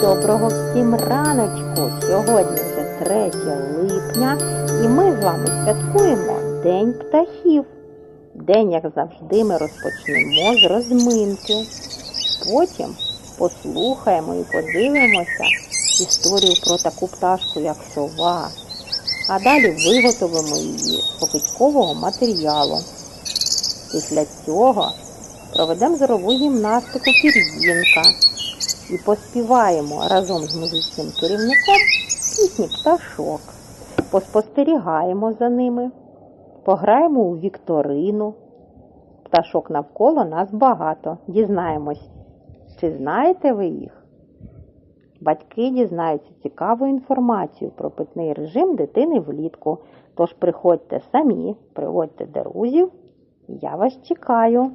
Доброго всім раночку! Сьогодні вже 3 липня і ми з вами святкуємо День птахів. День, як завжди, ми розпочнемо з розминки. Потім послухаємо і подивимося історію про таку пташку, як сова. А далі виготовимо її з покидькового матеріалу. Після цього проведемо зорову гімнастику пір'їнка і поспіваємо разом з музичним керівником пісні пташок. Поспостерігаємо за ними, пограємо у вікторину. Пташок навколо нас багато. Дізнаємось, чи знаєте ви їх? Батьки дізнаються цікаву інформацію про питний режим дитини влітку. Тож приходьте самі, приводьте друзів. Я вас чекаю.